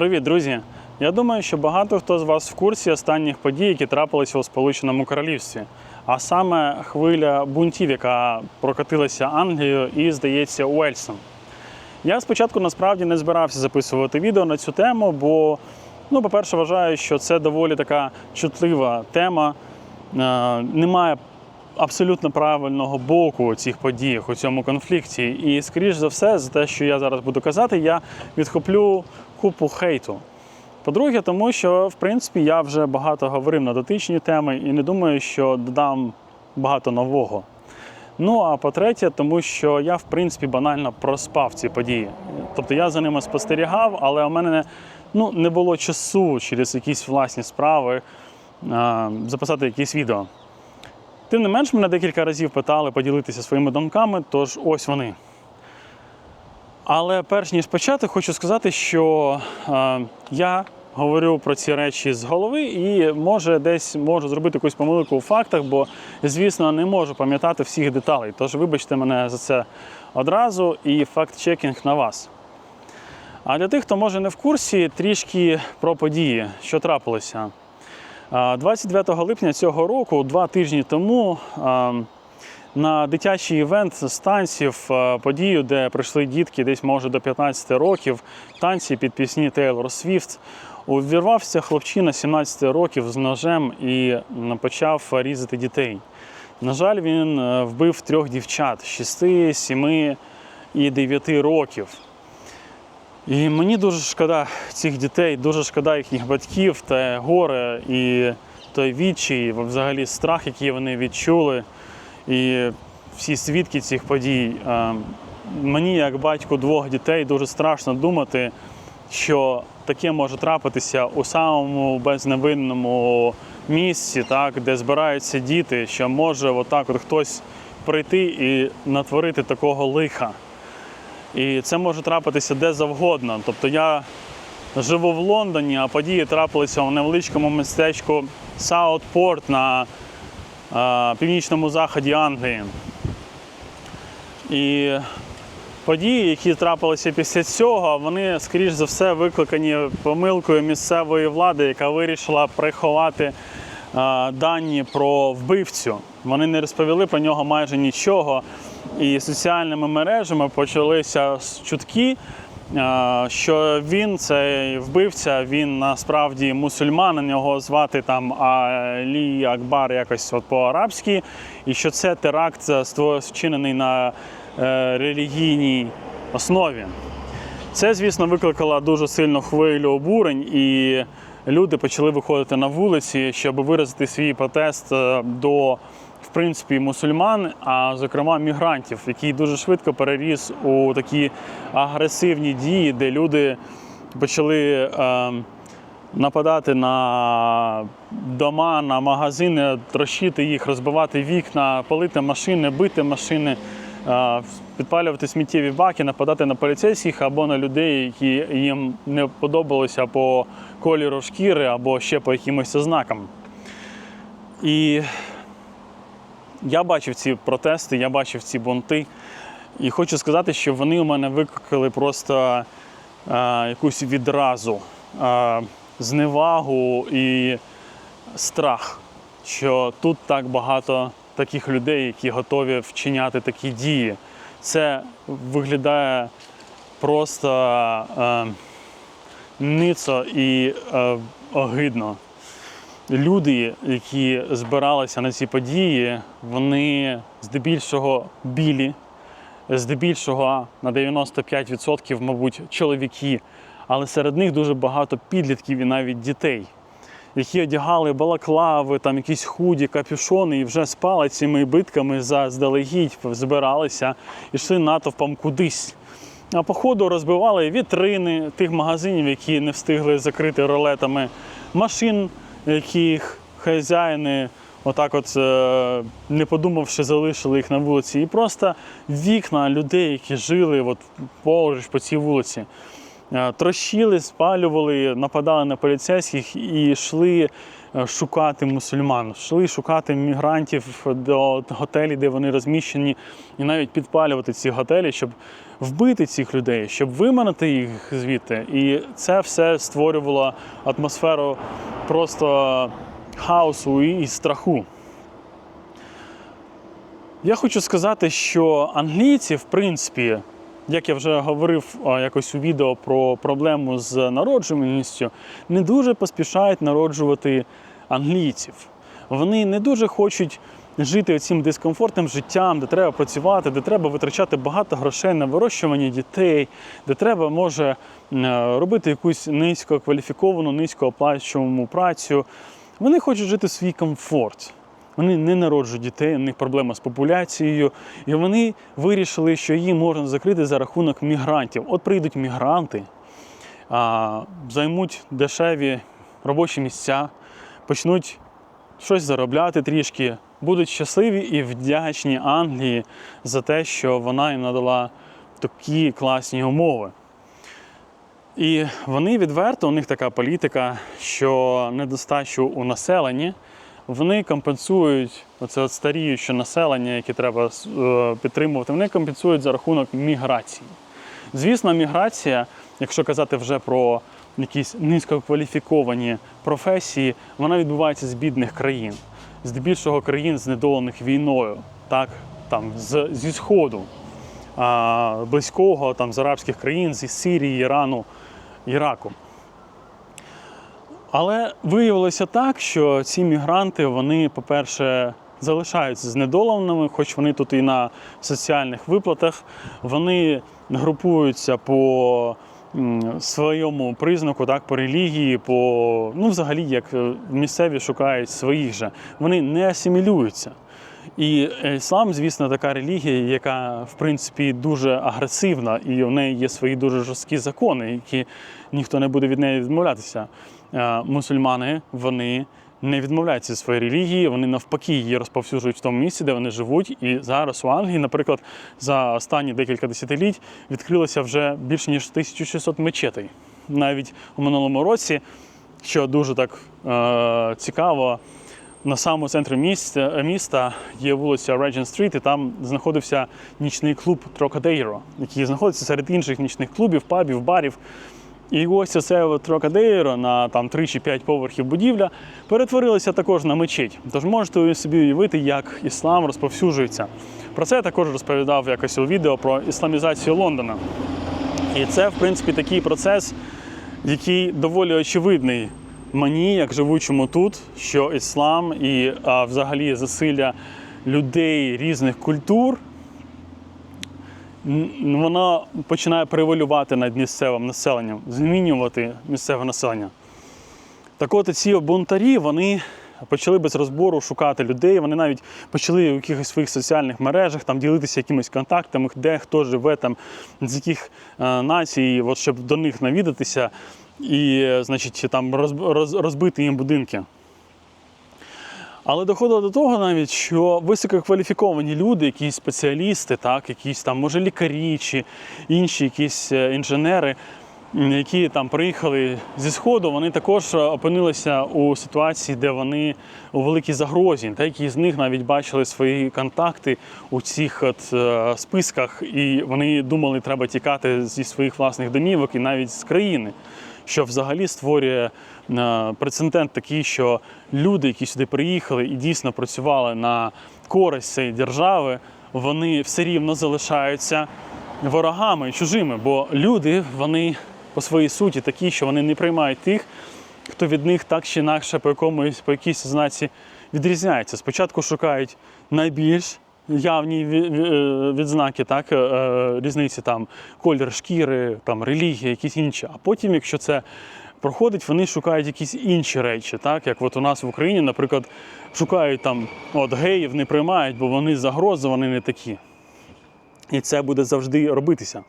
Привіт, друзі! Я думаю, що багато хто з вас в курсі останніх подій, які трапилися у Сполученому Королівстві, а саме хвиля бунтів, яка прокотилася Англією і, здається, Уельсом. Я спочатку насправді не збирався записувати відео на цю тему, бо, ну, по-перше, вважаю, що це доволі така чутлива тема. Е, Немає абсолютно правильного боку у цих подіях у цьому конфлікті. І, скоріш за все, за те, що я зараз буду казати, я відхоплю купу хейту. По-друге, тому що в принципі я вже багато говорив на дотичні теми і не думаю, що додам багато нового. Ну а по-третє, тому що я в принципі банально проспав ці події. Тобто я за ними спостерігав, але у мене ну, не було часу через якісь власні справи а, записати якісь відео. Тим не менш, мене декілька разів питали поділитися своїми думками, тож ось вони. Але перш ніж почати, хочу сказати, що е, я говорю про ці речі з голови і може десь можу зробити якусь помилку у фактах, бо, звісно, не можу пам'ятати всіх деталей. Тож вибачте мене за це одразу і факт-чекінг на вас. А для тих, хто може не в курсі, трішки про події, що трапилося. 29 липня цього року, два тижні тому, а, на дитячий івент з танців, а, подію, де прийшли дітки десь може до 15 років, танці під пісні Тейлор Свіфт. Увірвався хлопчина 17 років з ножем і почав різати дітей. На жаль, він е, вбив трьох дівчат 6, 7 і 9 років. І мені дуже шкода цих дітей, дуже шкода їхніх батьків та горе і той відчай, взагалі страх, який вони відчули, і всі свідки цих подій. Е, Мені, як батьку двох дітей, дуже страшно думати, що таке може трапитися у самому безневинному місці, так, де збираються діти, що може отак от хтось прийти і натворити такого лиха. І це може трапитися де завгодно. Тобто я живу в Лондоні, а події трапилися у невеличкому містечку Саутпорт на північному заході Англії. І події, які трапилися після цього, вони, скоріш за все, викликані помилкою місцевої влади, яка вирішила приховати дані про вбивцю. Вони не розповіли про нього майже нічого. І соціальними мережами почалися чутки, що він, цей вбивця, він насправді мусульманин, його звати там Алі Акбар якось от по-арабськи, і що це теракт ство- вчинений на е, релігійній основі. Це, звісно, викликало дуже сильну хвилю обурень, і люди почали виходити на вулиці, щоб виразити свій протест е, до в принципі мусульман, а зокрема мігрантів, який дуже швидко переріс у такі агресивні дії, де люди почали е, нападати на дома, на магазини, трощити їх, розбивати вікна, палити машини, бити машини. е, Підпалювати сміттєві баки, нападати на поліцейських або на людей, які їм не подобалося по кольору шкіри або ще по якимось ознакам. І я бачив ці протести, я бачив ці бунти. І хочу сказати, що вони у мене викликали просто е, якусь відразу, е, зневагу і страх, що тут так багато таких людей, які готові вчиняти такі дії. Це виглядає просто е, ницо і е, огидно люди, які збиралися на ці події, вони здебільшого білі, здебільшого на 95%, мабуть, чоловіки, але серед них дуже багато підлітків і навіть дітей, які одягали балаклави, там якісь худі, капюшони і вже з палицями і битками заздалегідь збиралися йшли натовпом кудись. А по ходу розбивали вітрини тих магазинів, які не встигли закрити ролетами, машин, яких хазяїни, отак от е, не подумавши, залишили їх на вулиці. І просто вікна людей, які жили от поруч по цій вулиці. е, трощили, спалювали, нападали на поліцейських і йшли шукати мусульман, йшли шукати мігрантів до готелів, де вони розміщені, і навіть підпалювати ці готелі, щоб вбити цих людей, щоб виманити їх звідти. І це все створювало атмосферу просто хаосу і страху. Я хочу сказати, що англійці, в принципі, як я вже говорив якось у відео про проблему з народжуваністю, не дуже поспішають народжувати англійців. Вони не дуже хочуть жити цим дискомфортним життям, де треба працювати, де треба витрачати багато грошей на вирощування дітей, де треба може е, робити якусь низькокваліфіковану, низькооплачувану працю. Вони хочуть жити свій комфорт. Вони не народжують дітей, у них проблема з популяцією, і вони вирішили, що її можна закрити за рахунок мігрантів. От прийдуть мігранти, а, займуть дешеві робочі місця, почнуть щось заробляти трішки, будуть щасливі і вдячні Англії за те, що вона їм надала такі класні умови. І вони відверто, у них така політика, що недостачу у населенні вони компенсують оце от старіюче населення, яке треба е, підтримувати, вони компенсують за рахунок міграції. Звісно, міграція, якщо казати вже про якісь низькокваліфіковані професії, вона відбувається з бідних країн, здебільшого країн, знедолених війною, так, там, з, зі Сходу, а, близького там, з арабських країн, зі Сирії, Ірану, Іраку. Але виявилося так, що ці мігранти, вони, по-перше, залишаються знедоленими, хоч вони тут і на соціальних виплатах, вони групуються по своєму признаку, так, по релігії, по ну, взагалі, як е, місцеві шукають своїх же. Вони не асимілюються. І іслам, звісно, така релігія, яка в принципі дуже агресивна, і в неї є свої дуже жорсткі закони, які ніхто не буде від неї відмовлятися. Е, Мусульмани вони не відмовляються від своєї релігії, вони навпаки її розповсюджують в тому місці, де вони живуть. І зараз у Англії, наприклад, за останні декілька десятиліть відкрилося вже більше ніж 1600 мечетей. Навіть у минулому році, що дуже так е, цікаво. На самому центрі міста, міста є вулиця Regent Street, і там знаходився нічний клуб Trocadero, який знаходиться серед інших нічних клубів, пабів, барів. І ось от Trocadero на там 3 чи 5 поверхів будівля перетворилося також на мечеть. Тож можете собі уявити, як іслам розповсюджується. Про це я також розповідав якось у відео про ісламізацію Лондона. І це, в принципі, такий процес, який доволі очевидний мені, як живучому тут, що іслам і а, взагалі засилля людей різних культур, м, воно починає превалювати над місцевим населенням, змінювати місцеве населення. Так от ці бунтарі, вони почали без розбору шукати людей. Вони навіть почали у якихось своїх соціальних мережах там ділитися якимись контактами, де хто живе, там з яких е, націй, от, щоб до них навідатися і, е, значить, там роз, роз, розбити їм будинки. Але доходило до того навіть, що висококваліфіковані люди, якісь спеціалісти, так, якісь там, може, лікарі чи інші якісь е, інженери, які там приїхали зі Сходу, вони також е, опинилися у ситуації, де вони у великій загрозі. Деякі з них навіть бачили свої контакти у цих от, е, списках, і вони думали, треба тікати зі своїх власних домівок і навіть з країни що взагалі створює е, прецедент такий, що люди, які сюди приїхали і дійсно працювали на користь цієї держави, вони все рівно залишаються ворогами і чужими, бо люди вони по своїй суті такі, що вони не приймають тих, хто від них так чи інакше по якомусь по якійсь знаці відрізняється. Спочатку шукають найбільш явні е, відзнаки, так, е, е, різниці там колір шкіри, там релігія, якісь інші. А потім, якщо це проходить, вони шукають якісь інші речі, так як от у нас в Україні, наприклад, шукають там от геїв не приймають, бо вони загрози, вони не такі. І це буде завжди робитися.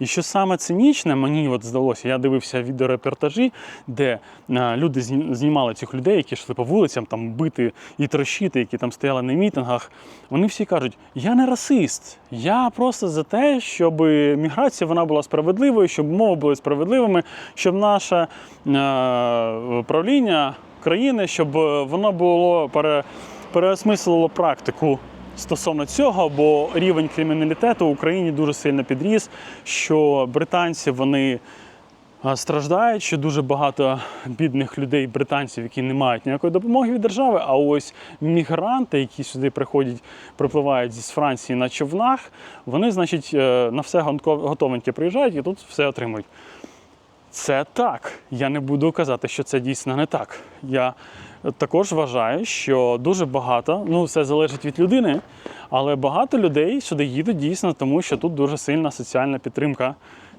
І що саме цинічне, мені от здалося, я дивився відеорепортажі, де е, люди знімали цих людей, які йшли по вулицям, там бити і трощити, які там стояли на мітингах. Вони всі кажуть: я не расист, я просто за те, щоб міграція вона була справедливою, щоб мови були справедливими, щоб наше е, правління країни, щоб е, воно було пере, переосмислило практику стосовно цього, бо рівень криміналітету в Україні дуже сильно підріс, що британці вони страждають, що дуже багато бідних людей, британців, які не мають ніякої допомоги від держави. А ось мігранти, які сюди приходять, припливають з Франції на човнах, вони, значить, е, на все готовеньке приїжджають і тут все отримують. Це так. Я не буду казати, що це дійсно не так. Я також вважаю, що дуже багато, ну все залежить від людини, але багато людей сюди їдуть дійсно, тому що тут дуже сильна соціальна підтримка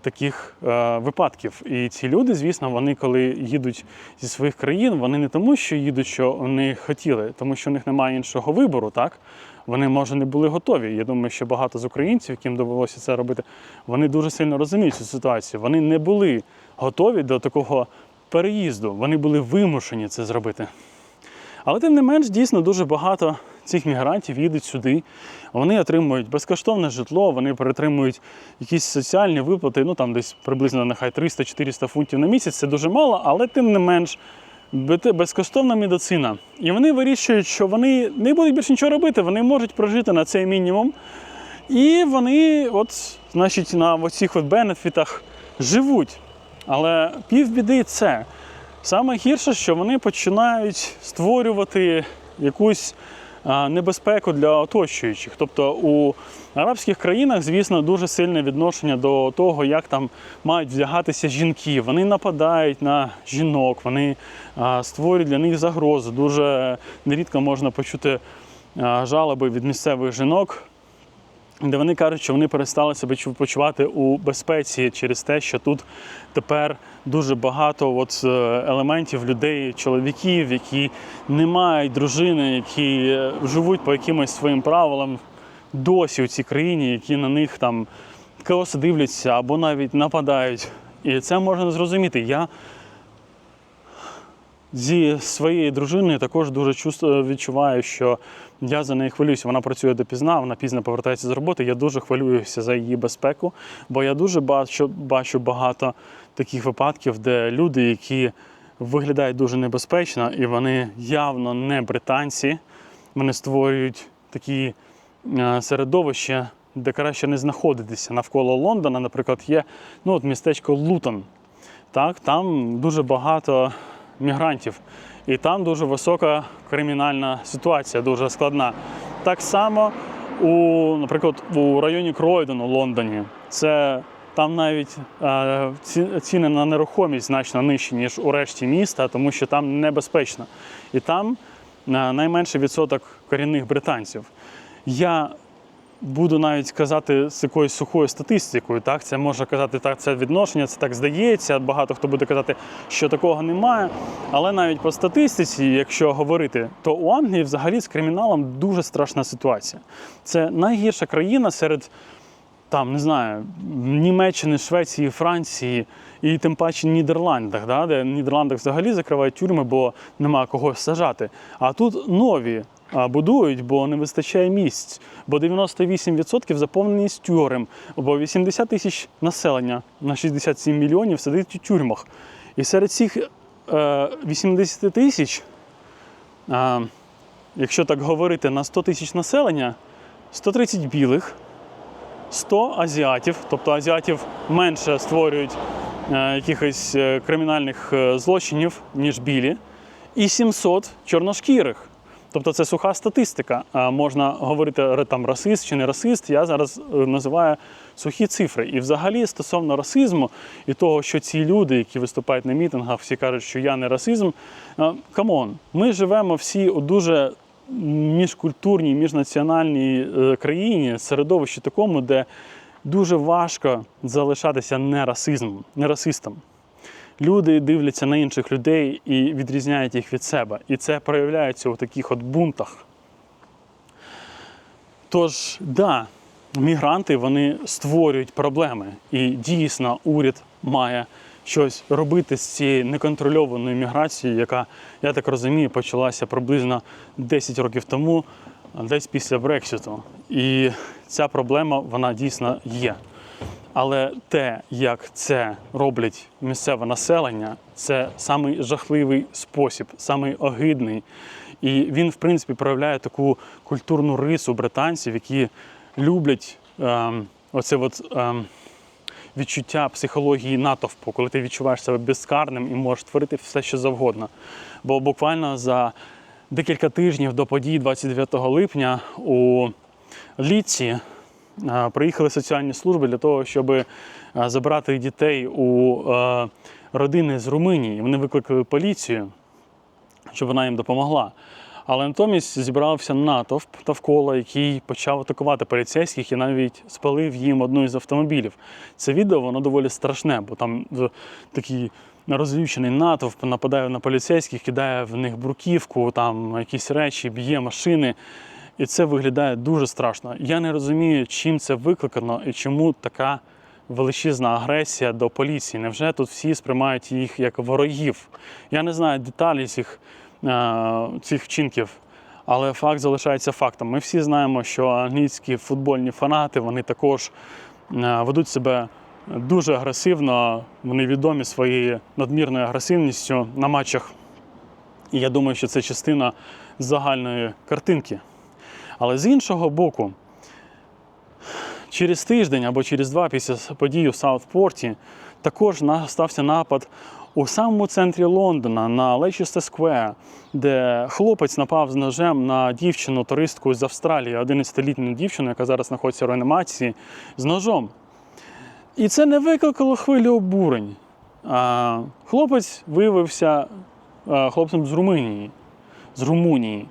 таких е, випадків. І ці люди, звісно, вони коли їдуть зі своїх країн, вони не тому, що їдуть, що вони хотіли, тому що у них немає іншого вибору, так? Вони, може, не були готові. Я думаю, що багато з українців, яким довелося це робити, вони дуже сильно розуміють цю ситуацію. Вони не були готові до такого переїзду. Вони були вимушені це зробити. Але тим не менш, дійсно дуже багато цих мігрантів їдуть сюди. Вони отримують безкоштовне житло, вони перетримують якісь соціальні виплати, ну там десь приблизно нехай 300-400 фунтів на місяць. Це дуже мало, але тим не менш безкоштовна медицина. І вони вирішують, що вони не будуть більше нічого робити, вони можуть прожити на цей мінімум. І вони, от, значить, на оцих от бенефітах живуть. Але півбіди це. Саме гірше, що вони починають створювати якусь небезпеку для оточуючих. Тобто у арабських країнах, звісно, дуже сильне відношення до того, як там мають вдягатися жінки. Вони нападають на жінок, вони створюють для них загрозу. Дуже нерідко можна почути жалоби від місцевих жінок де вони кажуть, що вони перестали себе почувати у безпеці через те, що тут тепер дуже багато от е, елементів людей, чоловіків, які не мають дружини, які е, живуть по якимось своїм правилам досі у цій країні, які на них там косо дивляться або навіть нападають. І це можна зрозуміти. Я зі своєю дружиною також дуже відчуваю, що я за неї хвилююся. Вона працює допізна, вона пізно повертається з роботи. Я дуже хвилююся за її безпеку, бо я дуже бачу, бачу багато таких випадків, де люди, які виглядають дуже небезпечно, і вони явно не британці, вони створюють такі е, середовища, де краще не знаходитися. Навколо Лондона, наприклад, є ну, от містечко Лутон. Так, там дуже багато мігрантів, і там дуже висока кримінальна ситуація, дуже складна. Так само, у, наприклад, у районі Кройдон у Лондоні. Це там навіть е, ці- ціни на нерухомість значно нижчі, ніж у решті міста, тому що там небезпечно. І там е, найменший відсоток корінних британців. Я буду навіть казати з якоюсь сухою статистикою. Так, це може казати так, це відношення, це так здається. Багато хто буде казати, що такого немає. Але навіть по статистиці, якщо говорити, то у Англії взагалі з криміналом дуже страшна ситуація. Це найгірша країна серед там, не знаю, Німеччини, Швеції, Франції і тим паче Нідерландах, да, де в Нідерландах взагалі закривають тюрми, бо нема кого сажати. А тут нові будують, бо не вистачає місць. Бо 98% заповненість тюрем, бо 80 тисяч населення на 67 мільйонів сидить у тюрмах. І серед цих е, 80 тисяч, е, якщо так говорити, на 100 тисяч населення, 130 білих. 100 азіатів, тобто азіатів менше створюють е, якихось е, кримінальних злочинів, ніж білі, і 700 чорношкірих. Тобто це суха статистика. Можна говорити там расист чи не расист. Я зараз е, називаю сухі цифри. І взагалі стосовно расизму і того, що ці люди, які виступають на мітингах, всі кажуть, що я не расизм. Камон, ми живемо всі у дуже міжкультурній, міжнаціональній е, країні, середовищі такому, де дуже важко залишатися не расизмом, не расистом. Люди дивляться на інших людей і відрізняють їх від себе. І це проявляється у таких от бунтах. Тож, да, мігранти вони створюють проблеми. І дійсно уряд має щось робити з цією неконтрольованою міграцією, яка, я так розумію, почалася приблизно 10 років тому, десь після Брекситу. І ця проблема вона дійсно є. Але те, як це роблять місцеве населення, це самий жахливий спосіб, самий огидний. І він, в принципі, проявляє таку культурну рису британців, які люблять ем, оце от, ем, відчуття психології натовпу, коли ти відчуваєш себе безкарним і можеш творити все, що завгодно. Бо буквально за декілька тижнів до подій 29 липня у Ліці приїхали соціальні служби для того, щоб забрати дітей у родини з Румунії. Вони викликали поліцію, щоб вона їм допомогла. Але натомість зібрався натовп навколо, який почав атакувати поліцейських і навіть спалив їм одну із автомобілів. Це відео воно доволі страшне, бо там такий розлючений натовп нападає на поліцейських, кидає в них бруківку, там якісь речі, б'є машини. І це виглядає дуже страшно. Я не розумію, чим це викликано і чому така величезна агресія до поліції. Невже тут всі сприймають їх як ворогів? Я не знаю деталі цих, е, цих вчинків, але факт залишається фактом. Ми всі знаємо, що англійські футбольні фанати вони також е, ведуть себе дуже агресивно. Вони відомі своєю надмірною агресивністю на матчах. І я думаю, що це частина загальної картинки. Але з іншого боку, через тиждень або через два після подій у Саутпорті також стався напад у самому центрі Лондона на Лейчестер Сквер, де хлопець напав з ножем на дівчину, туристку з Австралії, 11-літню дівчину, яка зараз знаходиться в реанімації, з ножом. І це не викликало хвилю обурень. Хлопець виявився хлопцем з Румунії. З Румунії.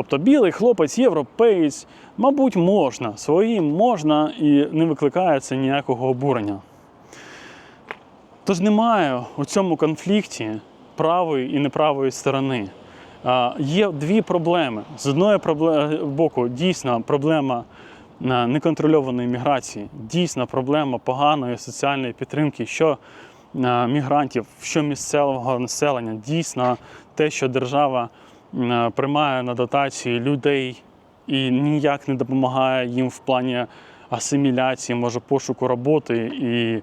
Тобто білий хлопець, європеєць, мабуть, можна, своїм можна і не викликає це ніякого обурення. Тож немає у цьому конфлікті правої і неправої сторони. Є дві проблеми. З одної боку, дійсно проблема неконтрольованої міграції, дійсно проблема поганої соціальної підтримки, що мігрантів, що місцевого населення, дійсно те, що держава приймає на дотації людей і ніяк не допомагає їм в плані асиміляції, може пошуку роботи і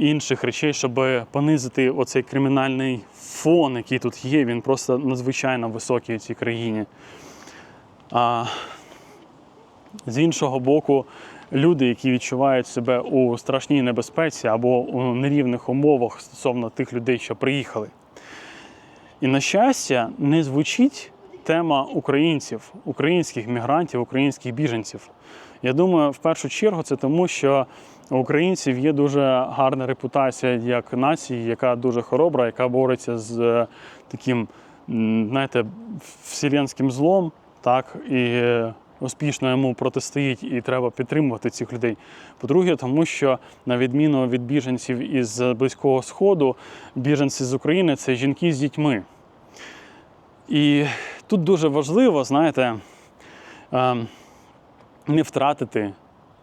інших речей, щоб понизити оцей кримінальний фон, який тут є. Він просто надзвичайно високий у цій країні. А з іншого боку, люди, які відчувають себе у страшній небезпеці або у нерівних умовах стосовно тих людей, що приїхали. І на щастя, не звучить тема українців, українських мігрантів, українських біженців. Я думаю, в першу чергу це тому, що у українців є дуже гарна репутація як нації, яка дуже хоробра, яка бореться з е, таким, знаєте, вселенським злом, так, і успішно йому протистоїть, і треба підтримувати цих людей. По-друге, тому що на відміну від біженців із Близького Сходу, біженці з України це жінки з дітьми. І тут дуже важливо, знаєте, ем, не втратити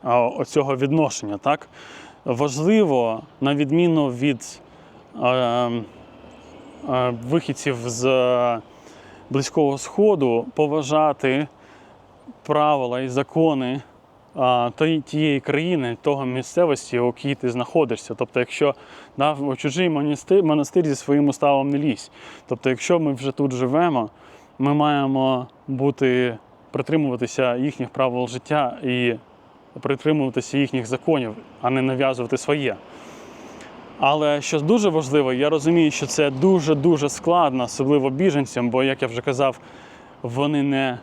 а, оцього відношення. Так? Важливо, на відміну від ем, е, вихідців з Близького Сходу, поважати правила і закони тієї країни, того місцевості, у якій ти знаходишся. Тобто, якщо да, у чужий монастир, монастир зі своїм уставом не лізь. Тобто, якщо ми вже тут живемо, ми маємо бути, притримуватися їхніх правил життя і притримуватися їхніх законів, а не нав'язувати своє. Але що дуже важливо, я розумію, що це дуже-дуже складно, особливо біженцям, бо, як я вже казав, вони не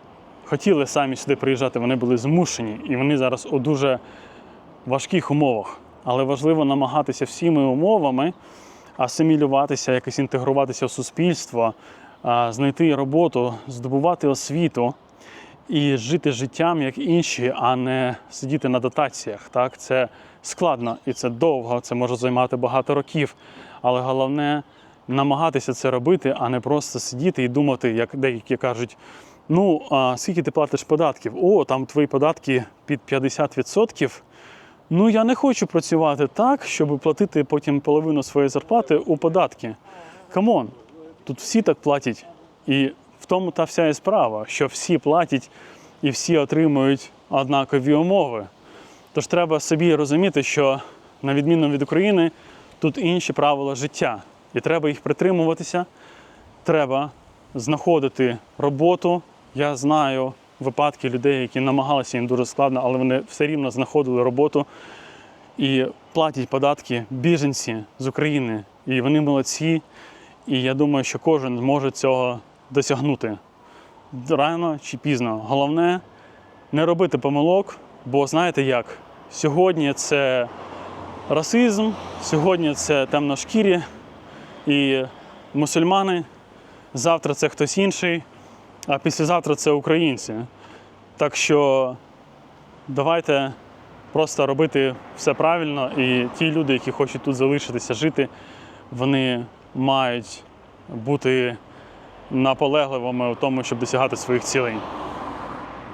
хотіли самі сюди приїжджати, вони були змушені, і вони зараз у дуже важких умовах. Але важливо намагатися всіми умовами асимілюватися, якось інтегруватися в суспільство, знайти роботу, здобувати освіту і жити життям як інші, а не сидіти на дотаціях. Так? Це складно і це довго, це може займати багато років. Але головне намагатися це робити, а не просто сидіти і думати, як деякі кажуть, Ну, а скільки ти платиш податків? О, там твої податки під 50%. Ну, я не хочу працювати так, щоб платити потім половину своєї зарплати у податки. Камон, тут всі так платять. І в тому та вся і справа, що всі платять і всі отримують однакові умови. Тож треба собі розуміти, що на відміну від України, тут інші правила життя, і треба їх притримуватися. Треба знаходити роботу. Я знаю випадки людей, які намагалися їм дуже складно, але вони все рівно знаходили роботу і платять податки біженці з України. І вони молодці. І я думаю, що кожен зможе цього досягнути рано чи пізно. Головне не робити помилок, бо знаєте як? Сьогодні це расизм, сьогодні це темношкірі і мусульмани, завтра це хтось інший, а післязавтра це українці. Так що давайте просто робити все правильно, і ті люди, які хочуть тут залишитися жити, вони мають бути наполегливими у тому, щоб досягати своїх цілей.